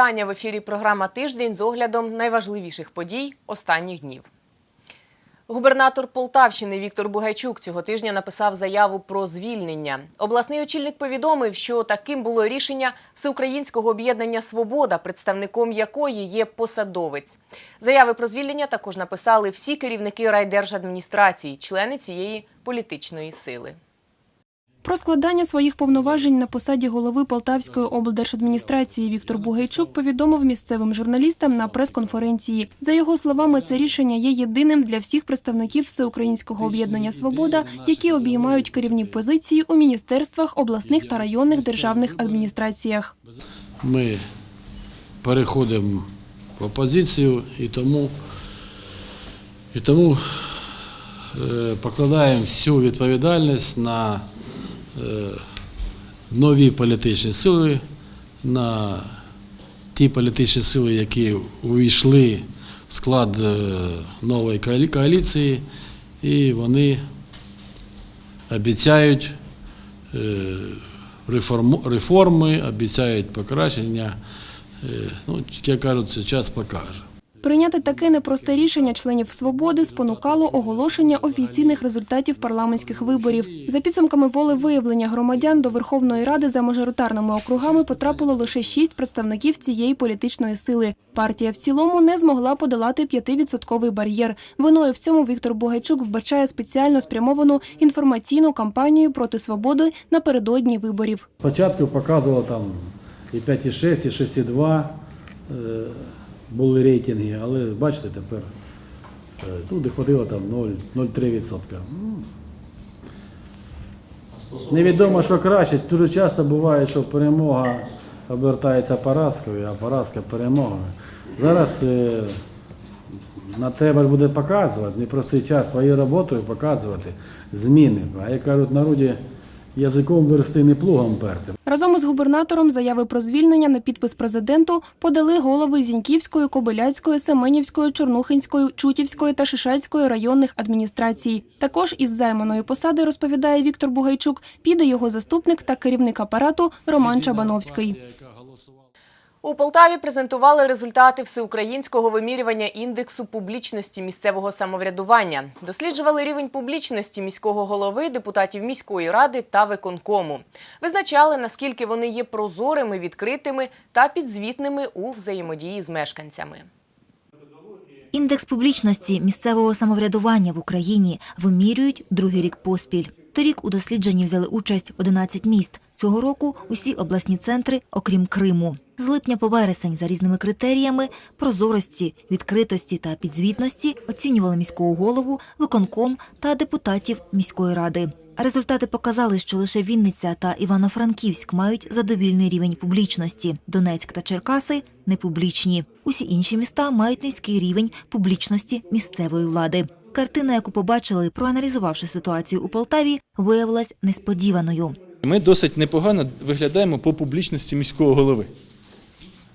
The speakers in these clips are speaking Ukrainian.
вітання в ефірі. Програма Тиждень з оглядом найважливіших подій останніх днів. Губернатор Полтавщини Віктор Бугайчук цього тижня написав заяву про звільнення. Обласний очільник повідомив, що таким було рішення Всеукраїнського об'єднання Свобода, представником якої є посадовець. Заяви про звільнення також написали всі керівники райдержадміністрації, члени цієї політичної сили. Про складання своїх повноважень на посаді голови Полтавської облдержадміністрації Віктор Бугайчук повідомив місцевим журналістам на прес-конференції. За його словами, це рішення є єдиним для всіх представників Всеукраїнського об'єднання Свобода, які обіймають керівні позиції у міністерствах, обласних та районних державних адміністраціях. Ми переходимо в опозицію і тому, і тому е, покладаємо всю відповідальність на нові політичні сили, на ті політичні сили, які увійшли в склад е, нової коаліції, і вони обіцяють е, реформи, обіцяють покращення. Е, Ну, як кажуть, час покаже. Прийняти таке непросте рішення членів свободи спонукало оголошення офіційних результатів парламентських виборів. За підсумками волевиявлення громадян до Верховної Ради за мажоритарними округами потрапило лише шість представників цієї політичної сили. Партія в цілому не змогла подолати 5-відсотковий бар'єр. Виною в цьому Віктор Богайчук вбачає спеціально спрямовану інформаційну кампанію проти свободи напередодні виборів. Спочатку показувало там і 5,6, і 6,2 е, були рейтинги, але бачите, тепер е, туди хватило там 0,3%. Ну, Невідомо, що краще. Дуже часто буває, що перемога обертається поразкою, а поразка перемогою. Зараз е, на треба буде показувати, непростий час своєю роботою показувати зміни. А як кажуть народі, язиком версти не плугом перти. Разом із губернатором заяви про звільнення на підпис президенту подали голови Зіньківської, Кобиляцької, Семенівської, Чорнухинської, Чутівської та Шишацької районних адміністрацій. Також із займаної посади, розповідає Віктор Бугайчук, піде його заступник та керівник апарату Роман Чабановський. У Полтаві презентували результати всеукраїнського вимірювання індексу публічності місцевого самоврядування. Досліджували рівень публічності міського голови, депутатів міської ради та виконкому. Визначали, наскільки вони є прозорими, відкритими та підзвітними у взаємодії з мешканцями. Індекс публічності місцевого самоврядування в Україні вимірюють другий рік поспіль. Торік у дослідженні взяли участь 11 міст. Цього року усі обласні центри, окрім Криму. З липня по вересень за різними критеріями прозорості, відкритості та підзвітності оцінювали міського голову, виконком та депутатів міської ради. Результати показали, що лише Вінниця та Івано-Франківськ мають задовільний рівень публічності. Донецьк та Черкаси непублічні. Усі інші міста мають низький рівень публічності місцевої влади. Картина, яку побачили, проаналізувавши ситуацію у Полтаві, виявилась несподіваною. Ми досить непогано виглядаємо по публічності міського голови.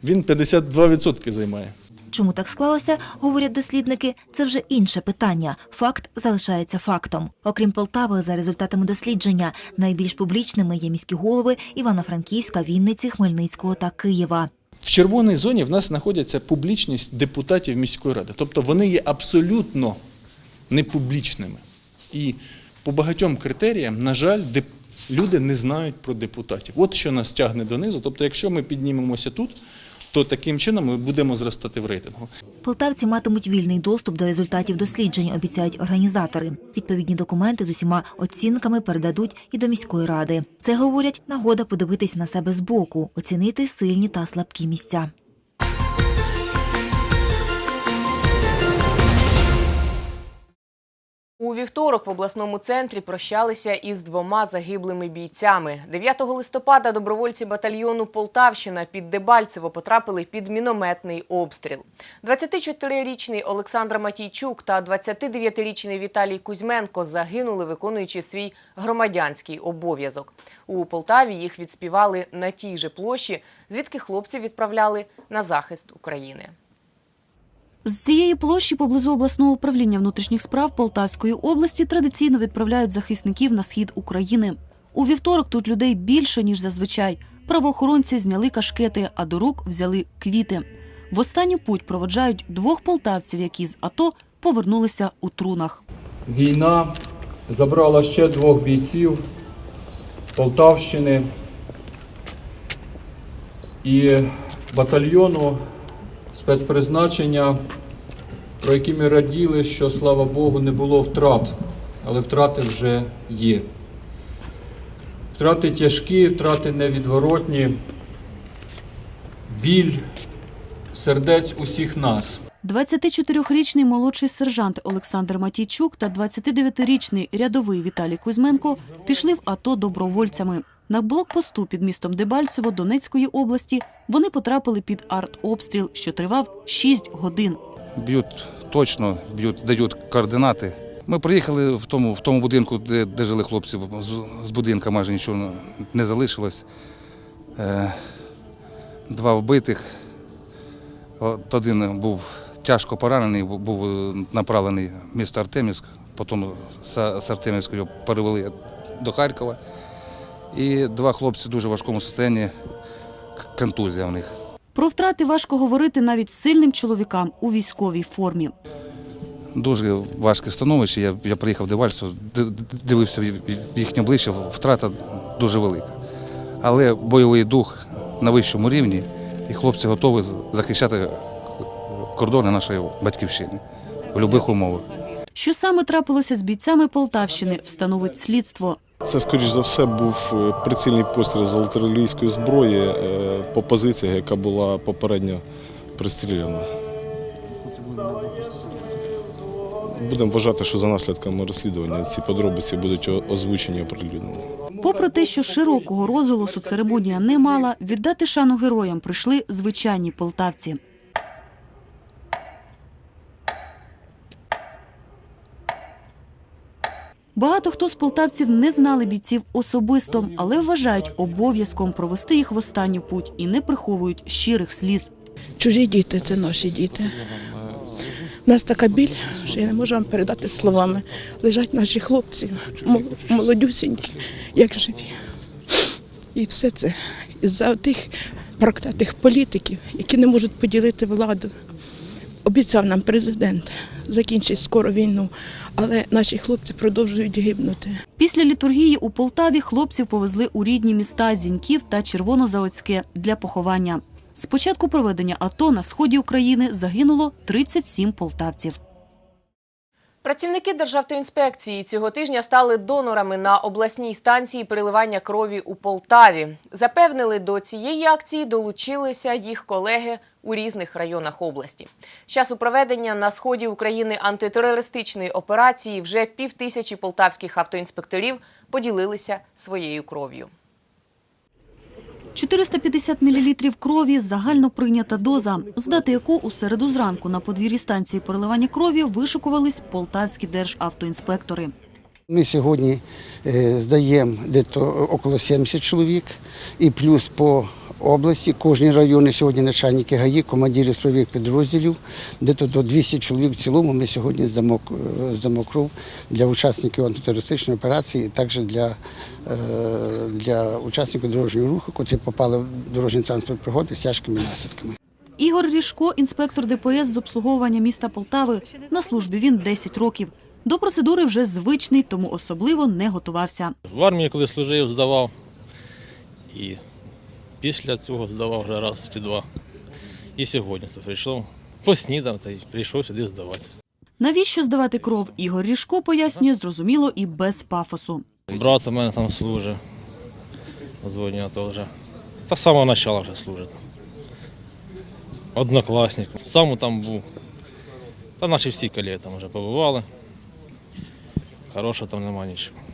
Він 52% займає. Чому так склалося, говорять дослідники, це вже інше питання. Факт залишається фактом. Окрім Полтави, за результатами дослідження, найбільш публічними є міські голови Івано-Франківська, Вінниці, Хмельницького та Києва. В червоній зоні в нас знаходиться публічність депутатів міської ради. Тобто вони є абсолютно непублічними. І по багатьом критеріям, на жаль, люди не знають про депутатів. От що нас тягне донизу. Тобто, якщо ми піднімемося тут, то таким чином ми будемо зростати в рейтингу. Полтавці матимуть вільний доступ до результатів досліджень, обіцяють організатори. Відповідні документи з усіма оцінками передадуть і до міської ради. Це говорять нагода подивитись на себе збоку, оцінити сильні та слабкі місця. У вівторок в обласному центрі прощалися із двома загиблими бійцями. 9 листопада добровольці батальйону Полтавщина під Дебальцево потрапили під мінометний обстріл. 24-річний Олександр Матійчук та 29-річний Віталій Кузьменко загинули, виконуючи свій громадянський обов'язок. У Полтаві їх відспівали на тій же площі, звідки хлопців відправляли на захист України. З цієї площі поблизу обласного управління внутрішніх справ Полтавської області традиційно відправляють захисників на схід України. У вівторок тут людей більше ніж зазвичай. правоохоронці зняли кашкети, а до рук взяли квіти. В останню путь проводжають двох полтавців, які з АТО повернулися у трунах. Війна забрала ще двох бійців Полтавщини і батальйону спецпризначення, про які ми раділи, що слава Богу не було втрат, але втрати вже є. Втрати тяжкі, втрати невідворотні, біль сердець усіх нас. 24-річний молодший сержант Олександр Матійчук та 29-річний рядовий Віталій Кузьменко пішли в АТО добровольцями. На блокпосту під містом Дебальцево Донецької області вони потрапили під артобстріл, що тривав 6 годин. б'ють точно, б'ють, дають координати. Ми приїхали в тому, в тому будинку, де, де жили хлопці. З, з будинка майже нічого не залишилось. Е, два вбитих. От один був тяжко поранений, був направлений в місто Артемівськ, потім з, з Артемівська його перевели до Харкова. І два хлопці в дуже важкому стані, к- контузія в них. Про втрати важко говорити навіть сильним чоловікам у військовій формі. Дуже важке становище. Я, я приїхав в Девальцю, д- д- дивився в їхнє обличчя, втрата дуже велика. Але бойовий дух на вищому рівні, і хлопці готові захищати кордони нашої батьківщини в будь-яких умовах. Що саме трапилося з бійцями Полтавщини, встановить слідство. Це, скоріш за все, був е, прицільний постріл з артилерійської зброї е, по позиції, яка була попередньо пристріляна. Будемо вважати, що за наслідками розслідування ці подробиці будуть озвучені оприлюднені. Попри те, що широкого розголосу церемонія не мала, віддати шану героям прийшли звичайні полтавці. Багато хто з полтавців не знали бійців особисто, але вважають обов'язком провести їх в останню путь і не приховують щирих сліз. Чужі діти це наші діти. У нас така біль, що я не можу вам передати словами. Лежать наші хлопці, мол- молодюсінькі, як живі. І все це із-за тих проклятих політиків, які не можуть поділити владу. Обіцяв нам президент закінчить скоро війну, але наші хлопці продовжують гибнути. Після літургії у Полтаві хлопців повезли у рідні міста Зіньків та Червонозаводське для поховання. З початку проведення АТО на сході України загинуло 37 полтавців. Працівники Державтоінспекції цього тижня стали донорами на обласній станції переливання крові у Полтаві. Запевнили, до цієї акції долучилися їх колеги у різних районах області. З часу проведення на сході України антитерористичної операції вже півтисячі полтавських автоінспекторів поділилися своєю кров'ю. 450 мл крові – загально прийнята доза, здати яку у середу зранку на подвір'ї станції переливання крові вишукувались полтавські державтоінспектори. Ми сьогодні е, здаємо десь около 70 чоловік і плюс по області, кожні райони сьогодні начальники ГАІ, командири строєвих підрозділів, десь до 200 чоловік в цілому ми сьогодні здамо, е, здамо кров для учасників антитерористичної операції, і також для, е, для учасників дорожнього руху, котрі попали в дорожній транспорт пригоди з тяжкими наслідками. Ігор Ріжко – інспектор ДПС з обслуговування міста Полтави. На службі він 10 років. До процедури вже звичний, тому особливо не готувався. В армії, коли служив, здавав. І після цього здавав вже раз чи два. І сьогодні це прийшов. Поснідав та й прийшов сюди здавати. Навіщо здавати кров, Ігор Ріжко пояснює зрозуміло і без пафосу. Брат у мене там служить. Дзвоню, то вже. Та з самого початку вже служить. Однокласник. Сам там був. Та наші всі колеги там вже побували. Хорошого там нема нічого.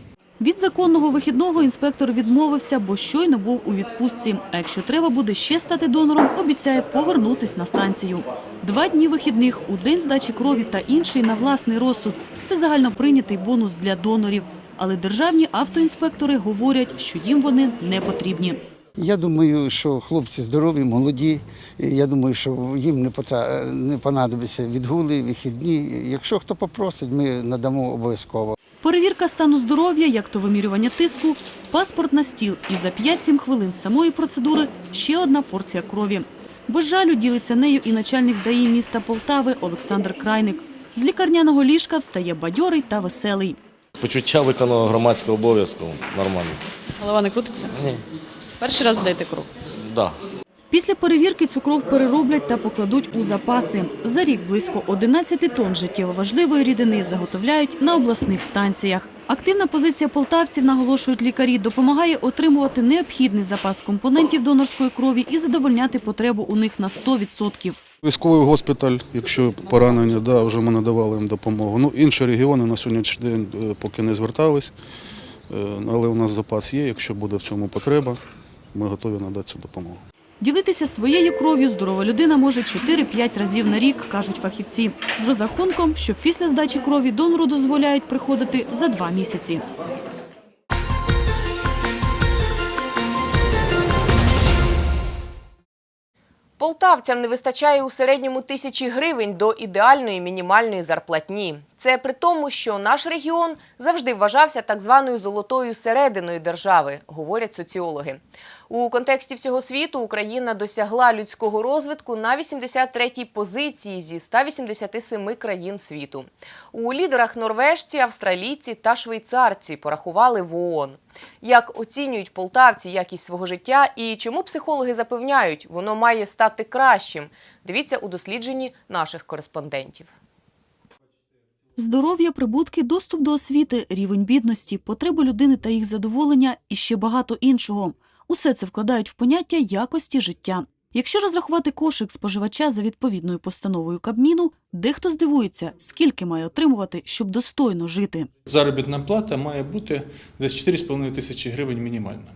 Від законного вихідного інспектор відмовився, бо щойно був у відпустці. А якщо треба буде ще стати донором, обіцяє повернутись на станцію. Два дні вихідних у день здачі крові та інший на власний розсуд. Це загально прийнятий бонус для донорів. Але державні автоінспектори говорять, що їм вони не потрібні. Я думаю, що хлопці здорові, молоді. Я думаю, що їм не потра... не понадобиться відгули, вихідні. Якщо хто попросить, ми надамо обов'язково. Перевірка стану здоров'я, як то вимірювання тиску, паспорт на стіл і за 5-7 хвилин самої процедури ще одна порція крові. Без жалю ділиться нею і начальник ДАІ міста Полтави Олександр Крайник. З лікарняного ліжка встає бадьорий та веселий. Почуття виконаного громадського обов'язку нормально. Голова не крутиться? Ні. Перший раз здаєте кров. Да. Після перевірки цю кров перероблять та покладуть у запаси. За рік близько 11 тонн життєво важливої рідини заготовляють на обласних станціях. Активна позиція полтавців, наголошують лікарі, допомагає отримувати необхідний запас компонентів донорської крові і задовольняти потребу у них на 100%. Військовий госпіталь, якщо поранення, да, вже ми надавали їм допомогу. Ну, інші регіони на сьогоднішній день е, поки не звертались, Е, але у нас запас є, якщо буде в цьому потреба, ми готові надати цю допомогу. Ділитися своєю кров'ю здорова людина може 4-5 разів на рік, кажуть фахівці. З розрахунком, що після здачі крові донору дозволяють приходити за два місяці. Полтавцям не вистачає у середньому тисячі гривень до ідеальної мінімальної зарплатні. Це при тому, що наш регіон завжди вважався так званою золотою серединою держави, говорять соціологи. У контексті всього світу Україна досягла людського розвитку на 83-й позиції зі 187 країн світу. У лідерах норвежці, австралійці та швейцарці порахували в ООН. Як оцінюють полтавці якість свого життя і чому психологи запевняють, воно має стати кращим? Дивіться у дослідженні наших кореспондентів. Здоров'я, прибутки, доступ до освіти, рівень бідності, потреби людини та їх задоволення і ще багато іншого. Усе це вкладають в поняття якості життя. Якщо розрахувати кошик споживача за відповідною постановою Кабміну, дехто здивується, скільки має отримувати, щоб достойно жити. Заробітна плата має бути десь 4,5 тисячі гривень мінімальна.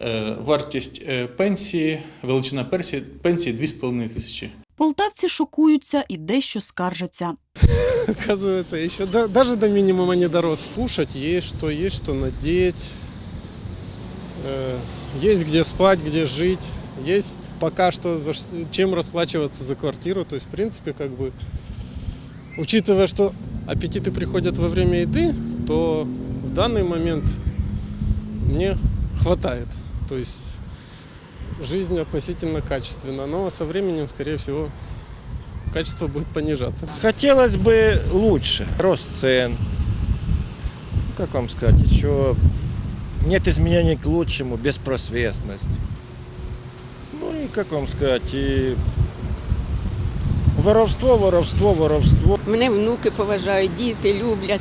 Е, Вартість е, пенсії, величина пенсії, пенсії 2,5 тисячі. Полтавці шокуються і дещо скаржаться. Оказывается, еще да- даже до минимума не дорос. Кушать есть что, есть что надеть, э, есть где спать, где жить, есть пока что за чем расплачиваться за квартиру. То есть, в принципе, как бы, учитывая, что аппетиты приходят во время еды, то в данный момент мне хватает. То есть жизнь относительно качественна, но со временем, скорее всего, качество будет понижаться. Хотілося б лучше. Рост цен. Как вам сказать, еще нет изменений к лучшему, беспросветность. Ну и, как вам сказать, и воровство, воровство, воровство. Мене внуки поважають, діти люблять,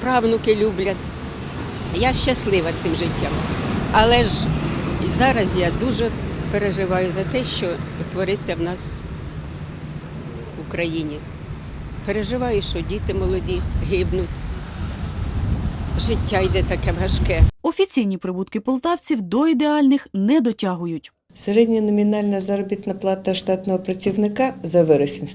правнуки люблять. Я щаслива цим життям. Але ж зараз я дуже переживаю за те, що твориться в нас Україні. Переживаю, що діти молоді гибнуть. Життя йде таке важке. Офіційні прибутки полтавців до ідеальних не дотягують. Середня номінальна заробітна плата штатного працівника за вересень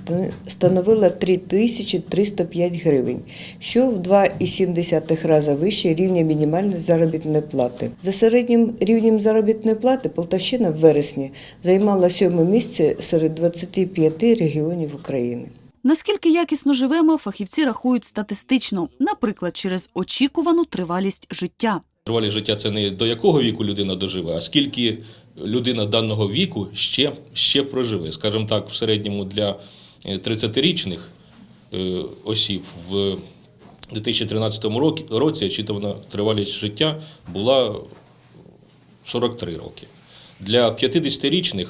становила 3305 гривень, що в 2,7 рази вище рівня мінімальної заробітної плати. За середнім рівнем заробітної плати Полтавщина в вересні займала сьоме місце серед 25 регіонів України. Наскільки якісно живемо, фахівці рахують статистично, наприклад, через очікувану тривалість життя. Тривалість життя це не до якого віку людина доживе, а скільки людина даного віку ще, ще проживе. Скажімо так, в середньому для е, 30-річних е, осіб в 2013 році, році очікувана тривалість життя була 43 роки. Для 50-річних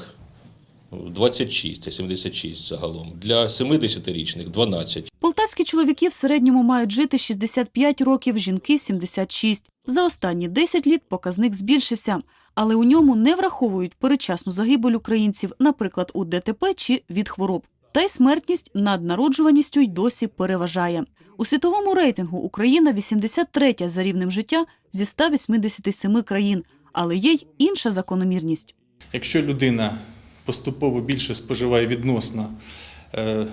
26, це 76 загалом. Для 70-річних 12. Полтавські чоловіки в середньому мають жити 65 років, жінки – 76. За останні 10 літ показник збільшився, але у ньому не враховують передчасну загибель українців, наприклад, у ДТП чи від хвороб. Та й смертність над народжуваністю й досі переважає. У світовому рейтингу Україна 83-я за рівнем життя зі 187 країн, але є й інша закономірність. Якщо людина поступово більше споживає відносно е,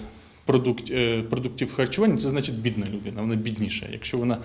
продукт, е, продуктів харчування, це значить бідна людина, вона бідніша. Якщо вона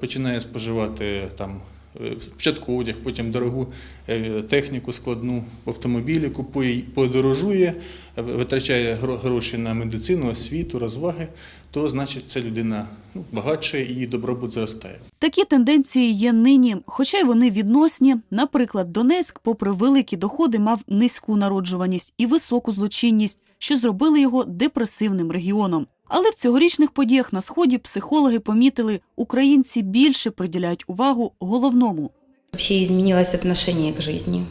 починає споживати там е, спочатку одяг, потім дорогу е, техніку складну, автомобілі купує, подорожує, витрачає гроші на медицину, освіту, розваги, то значить ця людина ну, багатша і її добробут зростає. Такі тенденції є нині, хоча й вони відносні. Наприклад, Донецьк, попри великі доходи, мав низьку народжуваність і високу злочинність, що зробили його депресивним регіоном. Але в цьогорічних подіях на сході психологи помітили, українці більше приділяють увагу головному. Вообще изменилось отношение к жизни.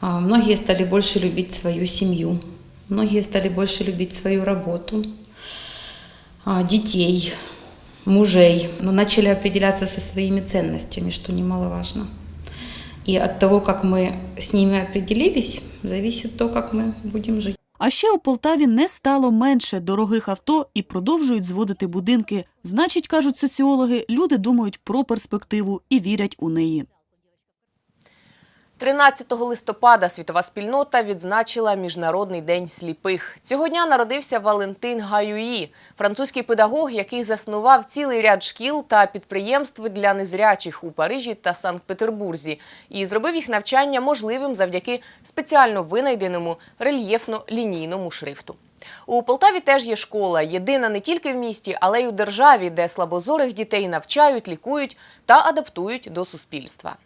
А, Многие стали больше любить свою семью, многие стали больше любить свою работу, а, детей, мужей, но начали определяться со своими ценностями, что немаловажно. И от того, как мы с ними определились, зависит то, как мы будем жить. А ще у Полтаві не стало менше дорогих авто і продовжують зводити будинки. Значить, кажуть соціологи, люди думають про перспективу і вірять у неї. 13 листопада світова спільнота відзначила Міжнародний день сліпих. Цього дня народився Валентин Гаюї, французький педагог, який заснував цілий ряд шкіл та підприємств для незрячих у Парижі та Санкт-Петербурзі і зробив їх навчання можливим завдяки спеціально винайденому рельєфно-лінійному шрифту. У Полтаві теж є школа, єдина не тільки в місті, але й у державі, де слабозорих дітей навчають, лікують та адаптують до суспільства.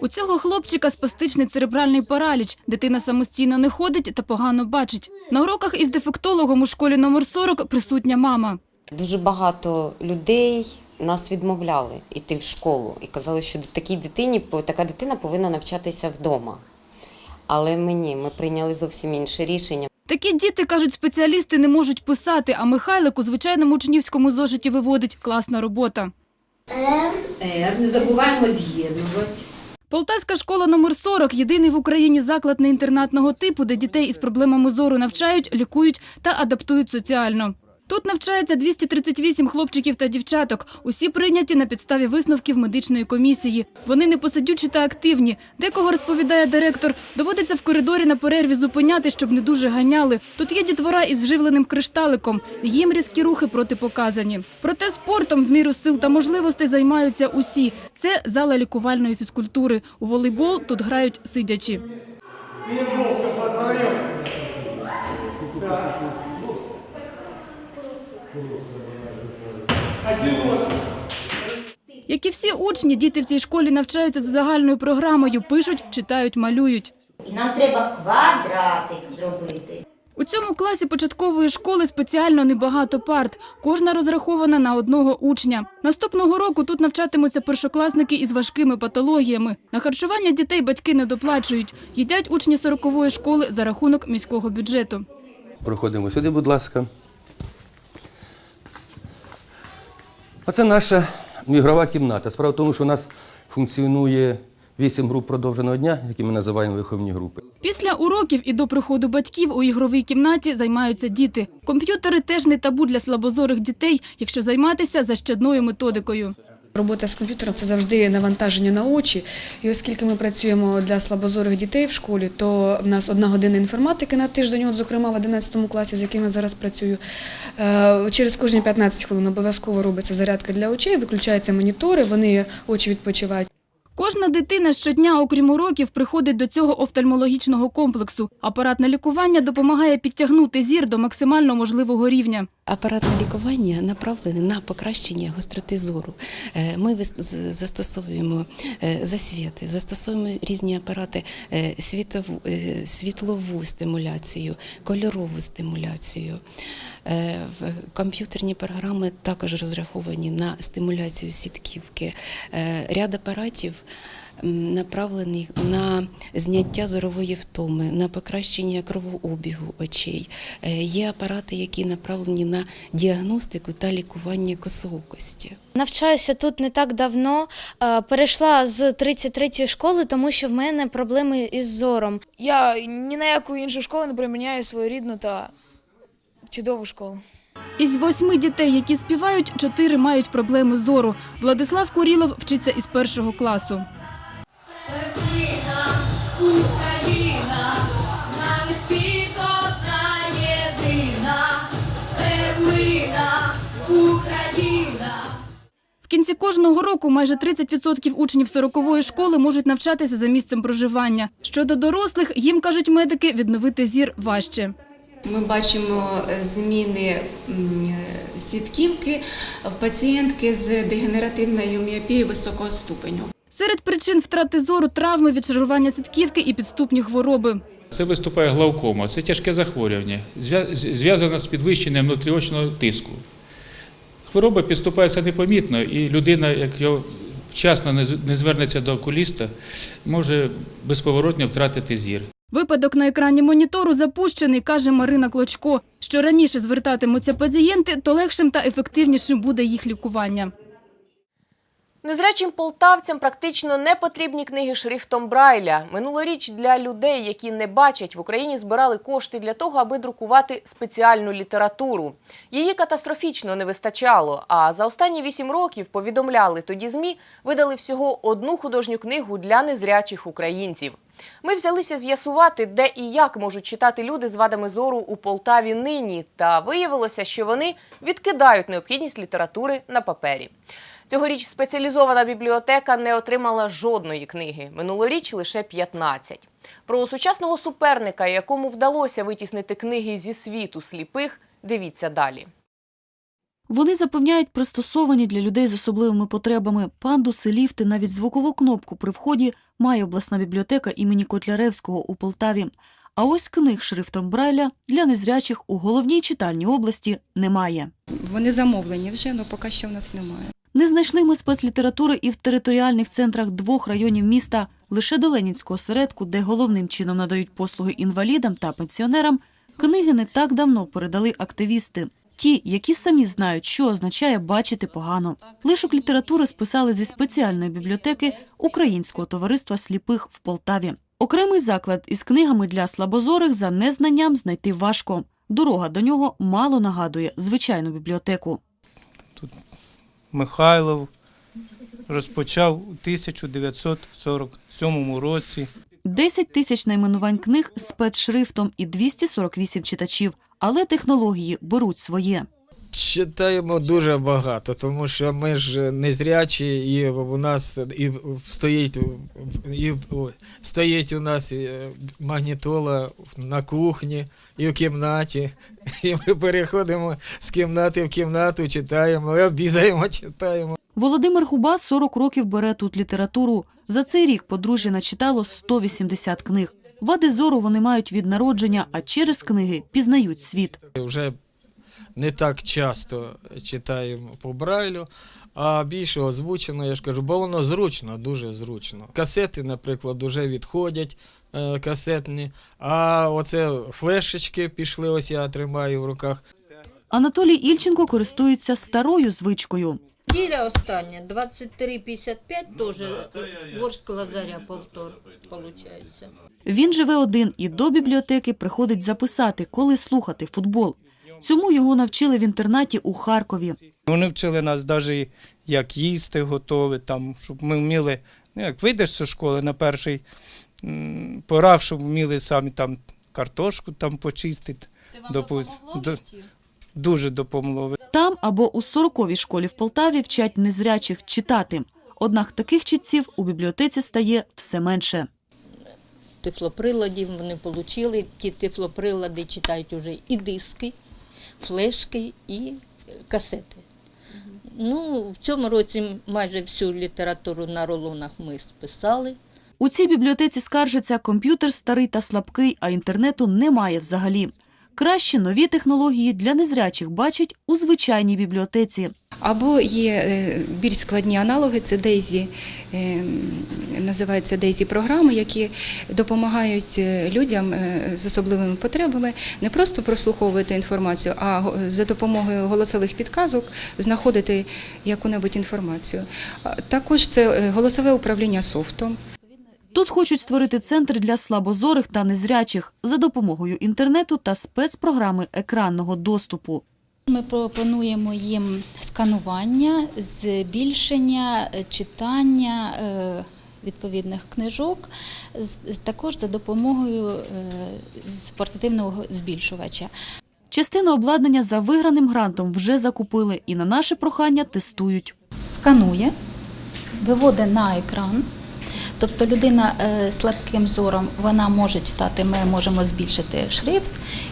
У цього хлопчика спастичний церебральний параліч. Дитина самостійно не ходить та погано бачить. На уроках із дефектологом у школі номер 40 присутня мама. Дуже багато людей нас відмовляли йти в школу і казали, що такій дитині така дитина повинна навчатися вдома. Але мені ми прийняли зовсім інше рішення. Такі діти, кажуть спеціалісти, не можуть писати, а Михайлик у звичайному учнівському зошиті виводить класна робота. Р, не забуваємо з'єднувати. Полтавська школа номер 40 – єдиний в Україні заклад неінтернатного типу, де дітей із проблемами зору навчають, лікують та адаптують соціально. Тут навчається 238 хлопчиків та дівчаток. Усі прийняті на підставі висновків медичної комісії. Вони непосидючі та активні. Декого, розповідає директор, доводиться в коридорі на перерві зупиняти, щоб не дуже ганяли. Тут є дітвора із вживленим кришталиком. Їм різкі рухи протипоказані. Проте спортом в міру сил та можливостей займаються усі. Це зала лікувальної фізкультури. У волейбол тут грають Як і всі учні, діти в цій школі навчаються за загальною програмою, пишуть, читають, малюють. І нам треба квадратик зробити. У цьому класі початкової школи спеціально небагато парт. Кожна розрахована на одного учня. Наступного року тут навчатимуться першокласники із важкими патологіями. На харчування дітей батьки не доплачують. Їдять учні 40-ї школи за рахунок міського бюджету. Проходимо сюди, будь ласка. Оце наша ігрова кімната. Справа в тому, що у нас функціонує вісім груп продовженого дня, які ми називаємо виховні групи. Після уроків і до приходу батьків у ігровій кімнаті займаються діти. Комп'ютери теж не табу для слабозорих дітей, якщо займатися за щадною методикою. Робота з комп'ютером це завжди навантаження на очі. І оскільки ми працюємо для слабозорих дітей в школі, то в нас одна година інформатики на тиждень, от, зокрема в 11 класі, з яким я зараз працюю. Е, Через кожні 15 хвилин обов'язково робиться зарядка для очей, виключаються монітори, вони очі відпочивають. Кожна дитина щодня, окрім уроків, приходить до цього офтальмологічного комплексу. Апаратне лікування допомагає підтягнути зір до максимально можливого рівня. Апаратне лікування направлене на покращення гостроти зору. Е, Ми застосовуємо е, засвіти, застосовуємо різні апарати е, світову, світлову стимуляцію, кольорову стимуляцію. Комп'ютерні програми також розраховані на стимуляцію сітківки. Ряд апаратів направлений на зняття зорової втоми, на покращення кровообігу очей. Е, Є апарати, які направлені на діагностику та лікування косоокості. Навчаюся тут не так давно. Е, Перейшла з 33-ї школи, тому що в мене проблеми із зором. Я ні на яку іншу школу не приміняю свою рідну та чудову школу. Із восьми дітей, які співають, чотири мають проблеми зору. Владислав Курілов вчиться із першого класу. Єдина, перлина, Україна. В кінці кінці кожного року майже 30% учнів 40-ї школи можуть навчатися за місцем проживання. Щодо дорослих, їм кажуть медики, відновити зір важче. Ми бачимо е, зміни е, сітківки в пацієнтки з дегенеративною міопією високого ступеню. Серед причин втрати зору травми, відшарування сітківки і підступні хвороби. Це виступає глаукома, це тяжке захворювання, зв'язане з підвищенням внутріочного тиску. Хвороба підступається непомітно, і людина, як його вчасно не звернеться до окуліста, може безповоротно втратити зір. Випадок на екрані монітору запущений, каже Марина Клочко. Що раніше звертатимуться пацієнти, то легшим та ефективнішим буде їх лікування. Незрячим полтавцям практично не потрібні книги шрифтом Брайля. Минулоріч для людей, які не бачать, в Україні збирали кошти для того, аби друкувати спеціальну літературу. Її катастрофічно не вистачало. А за останні вісім років повідомляли тоді змі, видали всього одну художню книгу для незрячих українців. Ми взялися з'ясувати, де і як можуть читати люди з вадами зору у Полтаві нині. Та виявилося, що вони відкидають необхідність літератури на папері. Цьогоріч спеціалізована бібліотека не отримала жодної книги. Минулоріч лише 15. Про сучасного суперника, якому вдалося витіснити книги зі світу сліпих, дивіться далі. Вони запевняють пристосовані для людей з особливими потребами пандуси, ліфти, навіть звукову кнопку при вході має обласна бібліотека імені Котляревського у Полтаві. А ось книг шрифтом Брайля для незрячих у головній читальній області немає. Вони замовлені вже, але поки що в нас немає. Не знайшли ми спецлітератури і в територіальних центрах двох районів міста. Лише до Ленінського осередку, де головним чином надають послуги інвалідам та пенсіонерам, книги не так давно передали активісти. Ті, які самі знають, що означає бачити погано. Лишок літератури списали зі спеціальної бібліотеки Українського товариства сліпих в Полтаві. Окремий заклад із книгами для слабозорих за незнанням знайти важко. Дорога до нього мало нагадує звичайну бібліотеку. Михайлов розпочав у 1947 році. 10 тисяч найменувань книг з спецшрифтом і 248 читачів, але технології беруть своє. Читаємо дуже багато, тому що ми ж незрячі, і у нас і стоїть, і стоїть у нас е, магнітола на кухні і в кімнаті. І ми переходимо з кімнати в кімнату, читаємо, і обідаємо, читаємо. Володимир Губа 40 років бере тут літературу. За цей рік подружжя начитало 180 книг. Вади зору вони мають від народження, а через книги пізнають світ. Вже не так часто читаємо по Брайлю, а більше озвучено, я ж кажу, бо воно зручно, дуже зручно. Касети, наприклад, вже відходять е, касетні, а оце флешечки пішли, ось я тримаю в руках. Анатолій Ільченко користується старою звичкою. Неділя остання, 23.55 теж Ворск Лазаря повтор, виходить. Він живе один і до бібліотеки приходить записати, коли слухати футбол. Цьому його навчили в інтернаті у Харкові. Вони вчили нас навіть як їсти готові, там, щоб ми вміли, ну як вийдеш зі школи на перший порах, щоб вміли самі там картошку там почистити. Це вам допомогло Дуже допомогло. Там або у 40-й школі в Полтаві вчать незрячих читати. Однак таких читців у бібліотеці стає все менше. Тифлоприладів вони отримали. Ті тифлоприлади читають уже і диски, флешки, і касети. Ну, в цьому році майже всю літературу на рулонах ми списали. У цій бібліотеці скаржиться, комп'ютер старий та слабкий, а інтернету немає взагалі. Краще нові технології для незрячих бачать у звичайній бібліотеці. Або є е, більш складні аналоги, це Дейзі, називаються Дейзі програми, які допомагають е, людям е, з особливими потребами не просто прослуховувати інформацію, а за допомогою голосових підказок знаходити яку-небудь інформацію. Також це е, голосове управління софтом. Тут хочуть створити центр для слабозорих та незрячих за допомогою інтернету та спецпрограми екранного доступу. Ми пропонуємо їм сканування, збільшення, е, читання е, відповідних книжок, також за допомогою е, портативного збільшувача. Частину обладнання за виграним грантом вже закупили і на наше прохання тестують. сканує, виводить на екран. Тобто людина е, з слабким зором вона може читати, ми можемо збільшити шрифт,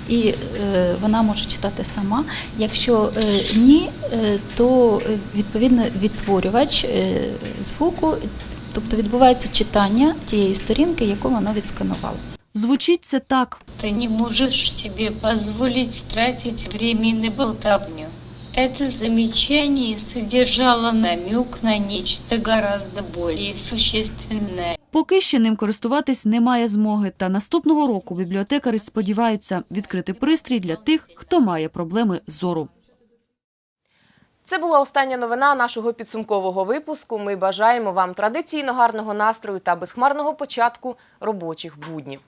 і е, вона може читати сама. Якщо е, ні, е, то е, відповідно відтворювач е, звуку, тобто відбувається читання тієї сторінки, яку воно відсканувало. Звучить це так. Ты не можешь себе позволить тратить время на болтовню. Это замечание содержало намек на нечто гораздо более существенное. Поки ще ним користуватись немає змоги, та наступного року бібліотекари сподіваються відкрити пристрій для тих, хто має проблеми зору. Це була остання новина нашого підсумкового випуску. Ми бажаємо вам традиційно гарного настрою та безхмарного початку робочих буднів.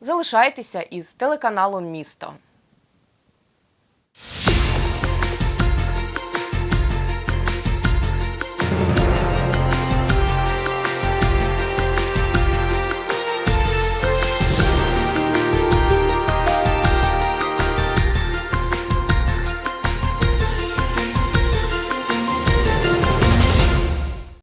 Залишайтеся із телеканалом Місто.